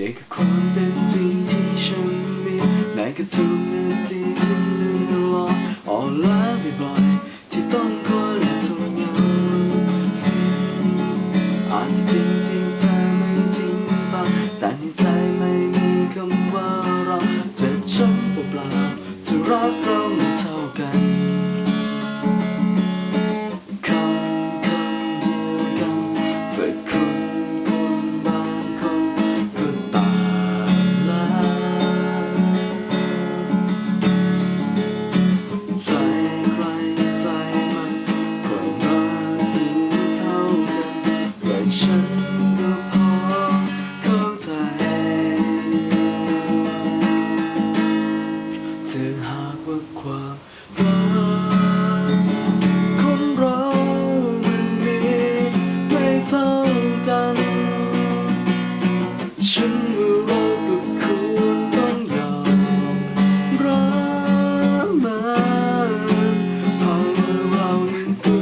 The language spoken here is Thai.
นี่คือความเป็นจริงที่ฉันมีแม้กระทุกนาทีที่เหลือรออ่อนล้าบ่อยๆที่ต้องคอยและทนงานอาจจะจริงจริงแต่ไม่จริงบ้างแต่ในใจไม่มีคำว่าเราจ็บช้ำเปล่าจะรักเราไม่เท่ากัน ว่